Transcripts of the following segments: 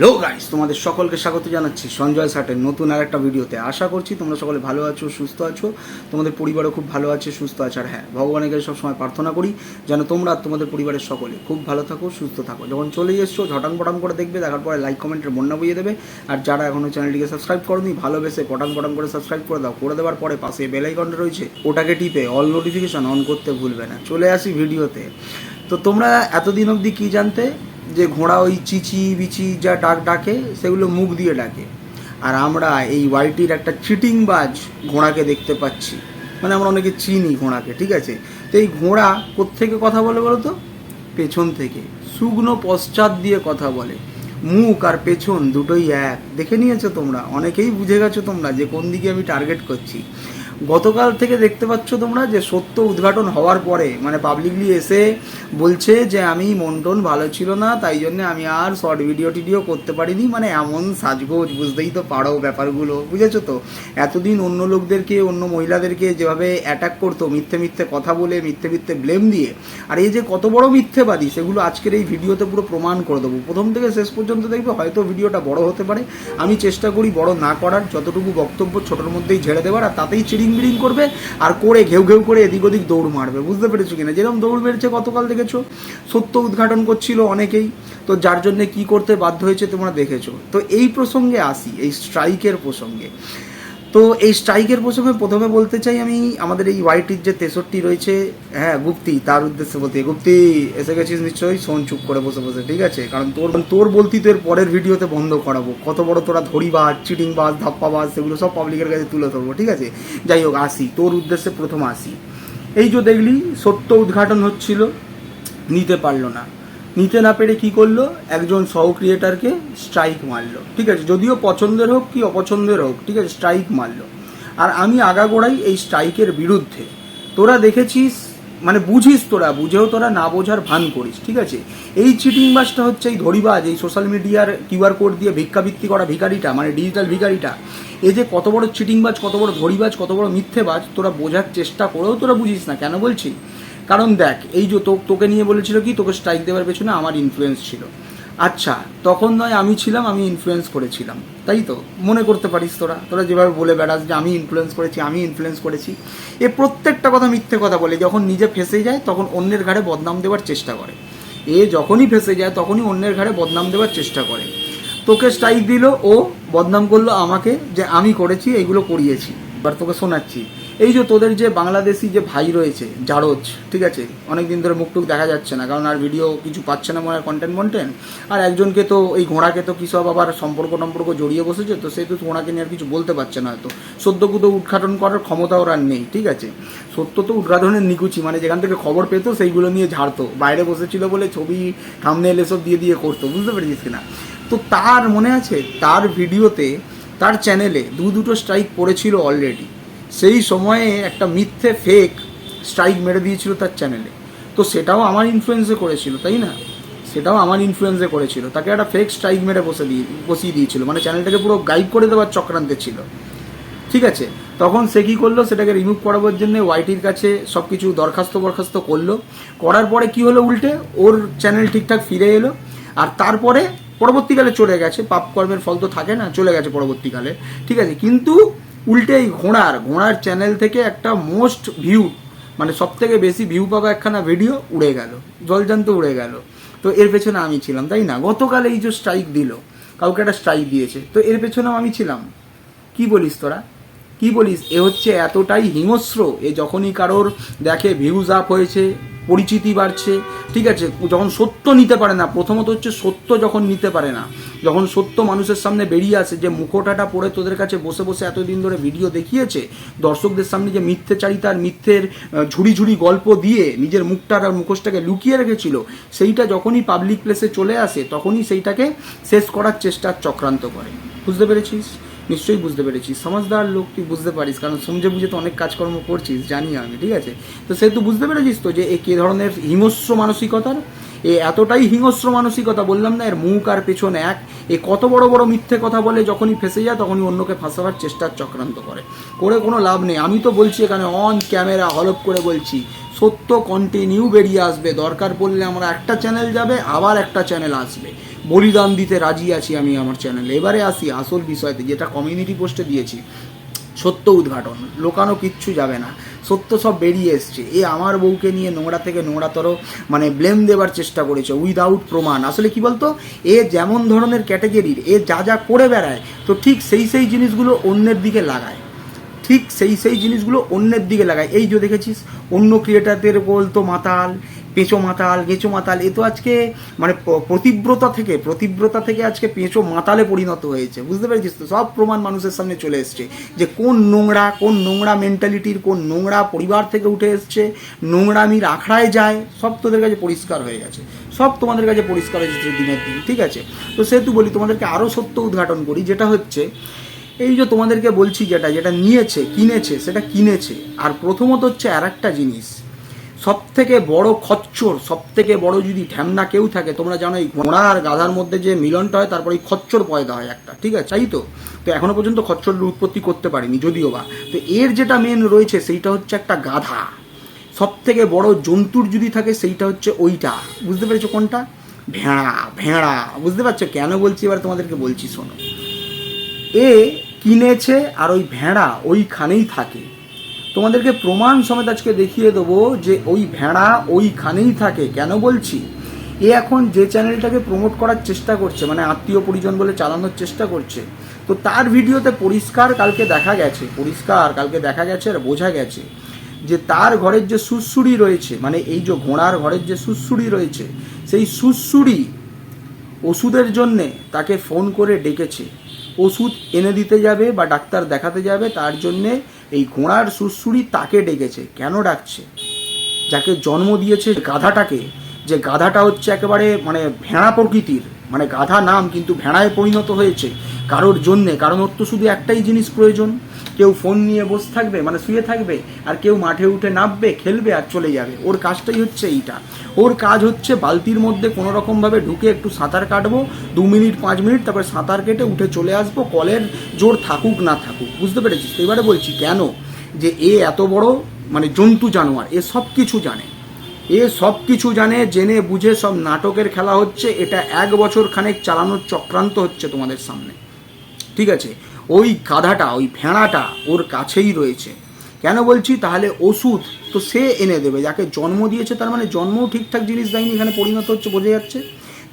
Hello guys তোমাদের সকলকে স্বাগত জানাচ্ছি সঞ্জয় সাটের নতুন আর একটা ভিডিওতে। আশা করছি তোমরা সকলে ভালো আছো, সুস্থ আছো। তোমাদের পরিবারও খুব ভালো আছে, সুস্থ আছে। আর হ্যাঁ ভগবানের কাছে সবসময় প্রার্থনা করি যেন তোমরা তোমাদের পরিবারের সকলে খুব ভালো থাকো, সুস্থ থাকো। যখন চলে এসছো, ঝটাং পটাং করে দেখবে, দেখার পরে লাইক কমেন্টের বন্যা বইয়ে দেবে। আর যারা এখনও চ্যানেলটিকে সাবস্ক্রাইব করনি, ভালোবেসে পটাং পটাং করে সাবস্ক্রাইব করে দাও। করে দেওয়ার পরে পাশে বেল আইকনটা রয়েছে, ওটাকে টিপে অল নোটিফিকেশন অন করতে ভুলবে না। চলে আসি ভিডিওতে। তো তোমরা এতদিন অবধি কী জানতে যে ঘোড়া ওই চিচি বিচি যা ডাক ডাকে, সেগুলো মুখ দিয়ে ডাকে। আর আমরা এই ওয়াইটির একটা চিটিংবাজ ঘোড়াকে দেখতে পাচ্ছি। মানে আমরা অনেকে চিনি ঘোড়াকে, ঠিক আছে? তো এই ঘোড়া কোত্থেকে কথা বলে বলো তো? পেছন থেকে। শুকনো পশ্চাৎ দিয়ে কথা বলে। মুখ আর পেছন দুটোই এক। দেখে নিয়েছো তোমরা? অনেকেই বুঝে গেছো তোমরা যে কোন দিকে আমি টার্গেট করছি। গতকাল থেকে দেখতে পাচ্ছ তোমরা যে সত্য উদ্ঘাটন হওয়ার পরে মানে পাবলিকলি এসে বলছে যে আমি মন্টন ভালো ছিল না, তাই জন্য আমি আর শর্ট ভিডিও টিডিও করতে পারিনি। মানে এমন সাজগোজ, বুঝতেই তো পারো ব্যাপারগুলো, বুঝেছ তো? এতদিন অন্য লোকদেরকে, অন্য মহিলাদেরকে যেভাবে অ্যাটাক করতো, মিথ্যে মিথ্যে কথা বলে, মিথ্যে মিথ্যে ব্লেম দিয়ে, আর এই যে কত বড় মিথ্যেবাদী, সেগুলো আজকের এই ভিডিওতে পুরো প্রমাণ করে দেবো। প্রথম থেকে শেষ পর্যন্ত দেখবে হয়তো ভিডিওটা বড় হতে পারে। আমি চেষ্টা করি বড় না করার, যতটুকু বক্তব্য ছোটোর মধ্যেই ঝেড়ে দেওয়ার আর তাতেই চিড়িং বিড়িং করবে আর করে ঘেউ ঘেউ করে এদিক ওদিক দৌড় মারবে। বুঝতে পেরেছ কিনা? যেরকম দৌড় মেরেছে গতকাল দেখেছ? সত্য উদ্ঘাটন করছিল অনেকেই। তো যার জন্য কি করতে বাধ্য হয়েছে তোমরা দেখেছ। তো এই প্রসঙ্গে আসি, এই স্ট্রাইকের প্রসঙ্গে। তো এই স্ট্রাইকের প্রসঙ্গে প্রথমে বলতে চাই, আমি আমাদের এই ওয়াইটির যে তেষট্টি রয়েছে হ্যাঁ গুপ্তি, তার উদ্দেশ্যে বলতে গুপ্তি, এসে গেছিস নিশ্চয়ই? শোন, চুপ করে বসে বসে, ঠিক আছে? কারণ তোর তোর বলতি তোর পরের ভিডিওতে বন্ধ করাবো। কত বড় তোরা ধরিবাজ চিটিংবাজ, ধাপ্পাবাজ, সেগুলো সব পাবলিকের কাছে তুলে ধরবো, ঠিক আছে? যাই হোক, আসি। তোর উদ্দেশ্যে প্রথম আসি। এই যে দেখলি, সত্য উদ্ঘাটন হচ্ছিল, নিতে পারল না। নিতে না পেরে কি করল? একজন সহ ক্রিয়েটারকে স্ট্রাইক মারলো। ঠিক আছে? যদিও পছন্দের হোক কি অপছন্দের হোক, ঠিক আছে? স্ট্রাইক মারলো। আর আমি আগাগোড়াই এই স্ট্রাইকের বিরুদ্ধে। তোরা দেখেছিস? মানে বুঝিস তোরা, বুঝেও তোরা না বোঝার ভান করিস, ঠিক আছে? এই চিটিং বাসটা হচ্ছে এই ধরিবাজ, এই সোশ্যাল মিডিয়ার কিউআর কোড দিয়ে ভিক্ষাবৃত্তি করা ভিকারিটা মানে ডিজিটাল ভিকারিটা এই যে কত বড় চিটিংবাজ কত বড় ধরিবাজ, কত বড় মিথ্যেবাজ, তোরা বোঝার চেষ্টা করেও তোরা বুঝিস না। কেন বলছি? কারণ দেখ, এই যে তোকে নিয়ে বলেছিল কি, তোকে স্ট্রাইক দেওয়ার পেছনে আমার ইনফ্লুয়েন্স ছিল। আচ্ছা তখন নয় আমি ছিলাম, আমি ইনফ্লুয়েন্স করেছিলাম। তাই তো? মনে করতে পারিস তোরা? তোরা যেভাবে বলে বেড়াস যে আমি ইনফ্লুয়েন্স করেছি, আমি ইনফ্লুয়েন্স করেছি। এ প্রত্যেকটা কথা মিথ্যে কথা বলে, যখন নিজে ফেসে যায়, তখন অন্যের ঘাড়ে বদনাম দেওয়ার চেষ্টা করে। এ যখনই ফেসে যায়, তখনই অন্যের ঘাড়ে বদনাম দেওয়ার চেষ্টা করে। তোকে স্ট্রাইক দিল, ও বদনাম করল আমাকে যে আমি করেছি এগুলো করিয়েছি। এবার তোকে শোনাচ্ছি। এই যে তোদের যে বাংলাদেশি যে ভাই রয়েছে, জারজ, ঠিক আছে? অনেক দিন ধরে মুখ টুক দেখা যাচ্ছে না, কারণ আর ভিডিও কিছু পাচ্ছে না মনে হয় কন্টেন্ট কন্টেন্ট আর একজনকে তো, এই ঘোড়াকে তো কি সব আবার সম্পর্ক টম্পর্ক জড়িয়ে বসেছে, তো সে তো ঘোড়াকে নিয়ে আর কিছু বলতে পারছে না হয়তো। সদ্যকুতো উদ্ঘাটন করার ক্ষমতা ওর আর নেই, ঠিক আছে? সত্য তো উদ্ঘাটনের নিকুচি মানে যেখান থেকে খবর পেতো সেইগুলো নিয়ে ঝাড়তো। বাইরে বসেছিল বলে ছবি সামনে এলে সব দিয়ে দিয়ে করতো, বুঝতে পেরেছিস কিনা? তো তার মনে আছে, তার ভিডিওতে তার চ্যানেলে দু দুটো স্ট্রাইক পড়েছিল অলরেডি সেই সময়ে একটা মিথ্যে ফেক স্ট্রাইক মেরে দিয়েছিল তার চ্যানেলে তো সেটাও আমার ইনফ্লুয়েন্সে করেছিল, তাই না? সেটাও আমার ইনফ্লুয়েন্সে করেছিল। তাকে একটা ফেক স্ট্রাইক মেরে বসে দিয়ে, বসিয়ে দিয়েছিল। মানে চ্যানেলটাকে পুরো গাইড করে দেওয়ার চক্রান্তে ছিল। ঠিক আছে? তখন সে কী করল? সেটাকে রিমুভ করাবার জন্য ওয়াইটির কাছে সব কিছু দরখাস্ত বরখাস্ত করল। করার পরে কি হলো উল্টে? ওর চ্যানেল ঠিকঠাক ফিরে এলো। আর তারপরে পরবর্তীকালে চলে গেছে। পাপ কর্মের ফল তো থাকে না, চলে গেছে পরবর্তীকালে। ঠিক আছে? কিন্তু উল্টে এই ঘোড়ার ঘোড়ার চ্যানেল থেকে একটা মোস্ট ভিউ মানে সব থেকে বেশি ভিউ পাওয়া একখানা ভিডিও উড়ে গেল, জলজান্ত উড়ে গেল। তো এর পেছনে আমি ছিলাম, তাই না? গতকাল এই যে স্ট্রাইক দিল, কাউকে একটা স্ট্রাইক দিয়েছে, তো এর পেছনেও আমি ছিলাম। কি বলিস তোরা? কি বলিস? এ হচ্ছে এতটাই হিংস্র। এ যখনই কারোর দেখে ভিউজ আপ হয়েছে, পরিচিতি বাড়ছে, ঠিক আছে? যখন সত্য নিতে পারে না, প্রথমত হচ্ছে সত্য যখন নিতে পারে না, যখন সত্য মানুষের সামনে বেরিয়ে আসে, যে মুখোটাটা পরে তোদের কাছে বসে বসে এতদিন ধরে ভিডিও দেখিয়েছে, দর্শকদের সামনে যে মিথ্যেচারিতার মিথ্যের ঝুড়ি ঝুড়ি গল্প দিয়ে নিজের মুখটার আর মুখোশটাকে লুকিয়ে রেখেছিল, সেইটা যখনই পাবলিক প্লেসে চলে আসে, তখনই সেইটাকে শেষ করার চেষ্টার চক্রান্ত করে। বুঝতে পেরেছিস? নিশ্চয়ই বুঝতে পেরেছিস সমাজদার লোক তুই বুঝতে পারিস, কারণ সমঝে বুঝে তো অনেক কাজকর্ম করছিস, জানি আমি, ঠিক আছে? তো সে তুই বুঝতে পেরেছিস তো যে এ কে ধরনের হিংস্র মানসিকতার? এ এতটাই হিংস্র মানসিকতা, বললাম না, এর মুখ আর পেছন এক। এ কত বড় বড় মিথ্যে কথা বলে যখনই ফেসে যায়, তখনই অন্যকে ফাঁসাবার চেষ্টার চক্রান্ত করে। করে কোনো লাভ নেই। আমি তো বলছি এখানে অন ক্যামেরা হলপ করে বলছি, সত্য কন্টিনিউ বেরিয়ে আসবে। দরকার পড়লে আমরা একটা চ্যানেল যাবে, আবার একটা চ্যানেল আসবে। বলিদান দিতে রাজি আছি আমি আমার চ্যানেলে এবারে আসি আসল বিষয়তে, যেটা কমিউনিটি পোস্টে দিয়েছি। সত্য উদ্ঘাটন, লোকানো কিচ্ছু যাবে না। সত্য সব বেরিয়ে এসছে। এ আমার বউকে নিয়ে নোংরা থেকে নোংরাতর মানে ব্লেম দেবার চেষ্টা করেছে উইদাউট প্রমাণ। আসলে কি বলতো? এ যেমন ধরনের ক্যাটাগরির এ যা যা করে বেড়ায়, তো ঠিক সেই সেই জিনিসগুলো অন্যের দিকে লাগায়। ঠিক সেই সেই জিনিসগুলো অন্যের দিকে লাগায়। এই যে দেখেছিস, অন্য ক্রিয়েটারদের বলতো মাতাল পেঁচো মাতাল গেঁচো মাতাল, এ তো আজকে মানে প্রতিব্রতা থেকে প্রতিব্রতা থেকে আজকে পেঁচো মাতালে পরিণত হয়েছে। বুঝতে পেরেছিস তো? সব প্রমাণ মানুষের সামনে চলে এসছে যে কোন নোংরা কোন নোংরা মেন্টালিটির কোন নোংরা পরিবার থেকে উঠে এসছে, নোংরামির আখড়ায় যায়, সব তোদের কাছে পরিষ্কার হয়ে গেছে। সব তোমাদের কাছে পরিষ্কার হয়ে যাচ্ছে দিনের দিন, ঠিক আছে? তো সেহেতু বলি, তোমাদেরকে আরও সত্য উদ্ঘাটন করি, যেটা হচ্ছে, এই যে তোমাদেরকে বলছি যেটা যেটা নিয়েছে, কিনেছে, সেটা কিনেছে। আর প্রথমত হচ্ছে আর একটা জিনিস সব থেকে বড় খচ্চর সব থেকে বড় যদি ঢ্যামনা কেউ থাকে, তোমরা জানো এই ঘোড়া আর গাধার মধ্যে যে মিলনটা হয়, তারপর এই খচ্চর পয়দা হয় একটা, ঠিক আছে? তাই তো? তো এখনও পর্যন্ত খচ্চরের উৎপত্তি করতে পারিনি, যদিও বা। তো এর যেটা মেন রয়েছে, সেইটা হচ্ছে একটা গাধা। সব থেকে বড় জন্তুর যদি থাকে, সেইটা হচ্ছে ওইটা। বুঝতে পেরেছ কোনটা? ভেড়া ভেড়া। বুঝতে পারছ? কেন বলছি? এবার তোমাদেরকে বলছি, শোনো। এ কিনেছে আর ওই ভেড়া ওইখানেই থাকে। তোমাদেরকে প্রমাণ সমেত আজকে দেখিয়ে দেবো যে ওই ভেড়া ওইখানেই থাকে। কেন বলছি? এ এখন যে চ্যানেলটাকে প্রমোট করার চেষ্টা করছে মানে আত্মীয় পরিজন বলে চালানোর চেষ্টা করছে, তো তার ভিডিওতে পরিষ্কার কালকে দেখা গেছে, পরিষ্কার কালকে দেখা গেছে আর বোঝা গেছে যে তার ঘরের যে সুসুড়ি রয়েছে মানে এই যে ঘোড়ার ঘরের যে সুসুড়ি রয়েছে, সেই সুসুড়ি ওষুধের জন্যে তাকে ফোন করে ডেকেছে। ওষুধ এনে দিতে যাবে বা ডাক্তার দেখাতে যাবে, তার জন্যে এই ঘোড়ার সুরসুরি তাকে ডেকেছে। কেন ডাকছে? যাকে জন্ম দিয়েছে গাধাটাকে, যে গাধাটা হচ্ছে একেবারে মানে ভেড়া প্রকৃতির মানে গাধা নাম কিন্তু ভেড়ায় পরিণত হয়েছে। কারোর জন্যে, কারণ ওর তো শুধু একটাই জিনিস প্রয়োজন কেউ ফোন নিয়ে বসে থাকবে মানে শুয়ে থাকবে, আর কেউ মাঠে উঠে নামবে, খেলবে আর চলে যাবে। ওর কাজটাই হচ্ছে এইটা। ওর কাজ হচ্ছে বালতির মধ্যে কোনো রকমভাবে ঢুকে একটু সাঁতার কাটবো, দু মিনিট, পাঁচ মিনিট, তারপরে সাঁতার কেটে উঠে চলে আসব, কলের জোর থাকুক, না থাকুক। বুঝতে পেরেছিস? এবারে বলছি, কেন? যে এ এত বড় মানে জন্তু জানোয়ার, এ সব কিছু জানে। এ সব কিছু জানে, জেনে, বুঝে, সব নাটকের খেলা হচ্ছে, এটা এক বছর খানেক চালানোর চক্রান্ত হচ্ছে তোমাদের সামনে। ঠিক আছে? ওই গাধাটা, ওই ভেড়াটা ওর কাছেই রয়েছে। কেন বলছি? তাহলে ওষুধ তো সে এনে দেবে, যাকে জন্ম দিয়েছে, তার মানে জন্মও ঠিকঠাক জিনিস দেয়নি, এখানে পরিণত হচ্ছে, বোঝা যাচ্ছে?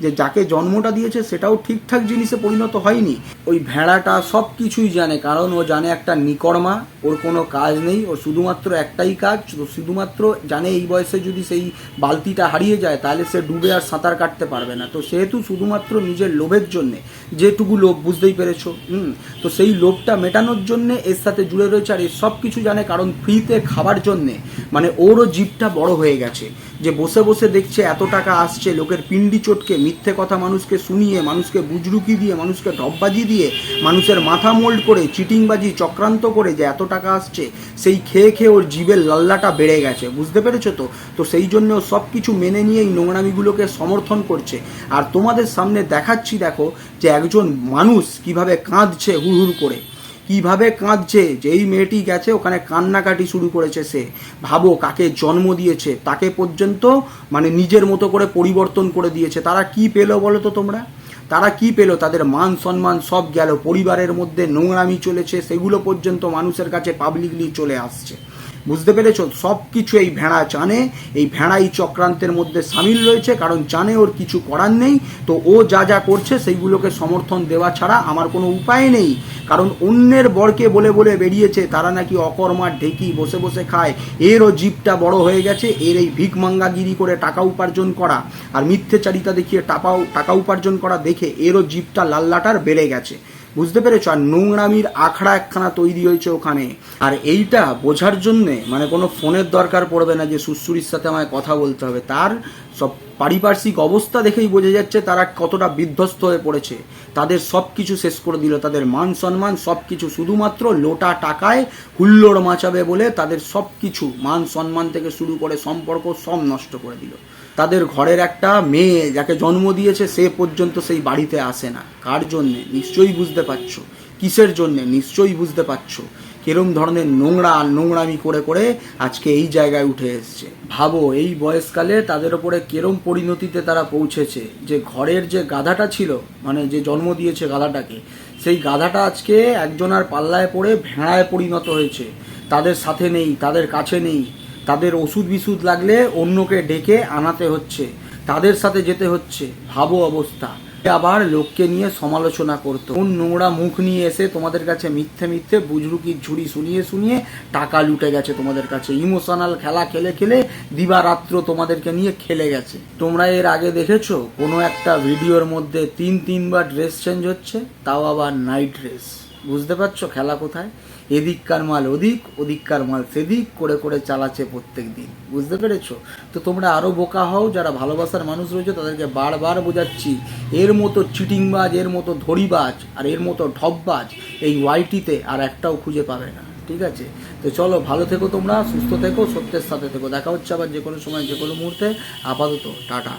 যে যাকে জন্মটা দিয়েছে সেটাও ঠিকঠাক জিনিসে পরিণত হয়নি। ওই ভেড়াটা সব কিছুই জানে, কারণ ও জানে একটা নিকর্মা ওর কোনো কাজ নেই ওর শুধুমাত্র একটাই কাজ শুধুমাত্র জানে এই বয়সে যদি সেই বালতিটা হারিয়ে যায়, তাহলে সে ডুবে আর সাঁতার কাটতে পারবে না। তো সেহেতু শুধুমাত্র নিজের লোভের জন্যে, যেটুকু লোভ, বুঝতেই পেরেছ? হুম, তো সেই লোভটা মেটানোর জন্যে এর সাথে জুড়ে রয়েছে, আর এর সব কিছু জানে কারণ ফ্রিতে খাবার জন্যে মানে ওরও জিভটা বড় হয়ে গেছে। যে বসে বসে দেখছে এত টাকা আসছে, লোকের পিন্ডি চটকে, মিথ্যে কথা মানুষকে শুনিয়ে, মানুষকে বুজরুকি দিয়ে, মানুষকে ঢপবাজি দিয়ে, মানুষের মাথা মোল্ড করে, চিটিংবাজি চক্রান্ত করে যে এত টাকা আসছে, সেই খেয়ে খেয়ে ওর জীবের লাল্লাটা বেড়ে গেছে। বুঝতে পেরেছ তো? তো সেই জন্য সব কিছু মেনে নিয়ে এই নোংরামিগুলোকে সমর্থন করছে। আর তোমাদের সামনে দেখাচ্ছি দেখো যে একজন মানুষ কীভাবে কাঁদছে হুড় হুড় করে। কীভাবে কাঁদছে? যেই মেয়েটি গেছে, ওখানে কান্নাকাটি শুরু করেছে সে। ভাবো কাকে জন্ম দিয়েছে, তাকে পর্যন্ত মানে নিজের মতো করে পরিবর্তন করে দিয়েছে। তারা কি পেল বলো তো তোমরা? তারা কি পেল? তাদের মান সম্মান সব গেল। পরিবারের মধ্যে নোংরামি চলেছে, সেগুলো পর্যন্ত মানুষের কাছে পাবলিকলি চলে আসছে। বুঝতে পেরেছ? সব কিছু এই ভেড়া জানে, এই ভেড়া এই চক্রান্তের মধ্যে সামিল রয়েছে, কারণ জানে ওর কিছু করার নেই। তো ও যা যা করছে, সেইগুলোকে সমর্থন দেওয়া ছাড়া আমার কোনো উপায় নেই। কারণ অন্যের বরকে বলে বলে বেরিয়েছে, তারা নাকি অকর্মার ঢেকি বসে বসে খায়। এরও জিপটা বড় হয়ে গেছে, এর এই ভিক মাঙ্গাগিরি করে টাকা উপার্জন করা। আর মিথ্যেচারিতা দেখিয়ে টাকা উপার্জন করা দেখে এরও জিপটা লাল্লাটার বেড়ে গেছে। বুঝতে পেরেছ? আর নোংরামির আখড়া একখানা তৈরি হয়েছে ওখানে। আর এইটা বোঝার জন্যে মানে কোনো ফোনের দরকার পড়বে না যে সুশ্রুরির সাথে আমায় কথা বলতে হবে। তার সব পারিপার্শ্বিক অবস্থা দেখেই বোঝা যাচ্ছে তারা কতটা বিধ্বস্ত হয়ে পড়েছে। তাদের সব কিছু শেষ করে দিল। তাদের মান সম্মান সব কিছু শুধুমাত্র লোটা টাকায় হুল্লোড় মাচাবে বলে তাদের সব কিছু মান সম্মান থেকে শুরু করে সম্পর্ক সব নষ্ট করে দিল। তাদের ঘরের একটা মেয়ে যাকে জন্ম দিয়েছে সে পর্যন্ত সেই বাড়িতে আসে না। কার জন্যে? নিশ্চয়ই বুঝতে পারছ। কিসের জন্যে? নিশ্চয়ই বুঝতে পারছ। কিরম ধরনের নোংরা নোংরামি করে করে আজকে এই জায়গায় উঠে এসছে। ভাবো, এই বয়সকালে তাদের ওপরে কিরম পরিণতিতে তারা পৌঁছেছে। যে ঘরের যে গাধাটা ছিল মানে যে জন্ম দিয়েছে গাধাটাকে, সেই গাধাটা আজকে একজনার পাল্লায় পড়ে ভেড়ায় পরিণত হয়েছে। তাদের সাথে নেই, তাদের কাছে নেই। তাদের ওষুধ বিশুধ লাগলে অন্যকে ডেকে আনাতে হচ্ছে। তাদের সাথে যেতে হচ্ছে। ভাবো অবস্থা। আবার লোককে নিয়ে সমালোচনা করতো। কোন নোংরা মুখ নিয়ে এসে তোমাদের কাছে মিথ্যে মিথ্যে বুজরুকির ঝুড়ি শুনিয়ে শুনিয়ে টাকা লুটে গেছে তোমাদের কাছে। ইমোশনাল খেলা খেলে খেলে দিবারাত্র তোমাদেরকে নিয়ে খেলে গেছে। তোমরা এর আগে দেখেছ? কোনো একটা ভিডিওর মধ্যে তিন তিনবার ড্রেস চেঞ্জ হচ্ছে, তাও আবার নাইট ড্রেস বুঝতে পারছ খেলা কোথায়? এদিককার মাল ওদিক, ওদিককার মাল সেদিক, করে করে চালাচ্ছে প্রত্যেক দিন। বুঝতে পেরেছ? তো তোমরা আরও বোকা হও, যারা ভালোবাসার মানুষ রয়েছে, তাদেরকে বারবার বোঝাচ্ছি, এর মতো চিটিংবাজ, এর মতো ধরিবাজ আর এর মতো ঢপবাজ এই ওয়াইটিতে আর একটাও খুঁজে পাবে না। ঠিক আছে? তো চলো, ভালো থেকো তোমরা, সুস্থ থেকো, সত্যের সাথে থেকো। দেখা হচ্ছে আবার যে কোনো সময় যে কোনো মুহূর্তে। আপাতত, টাটা।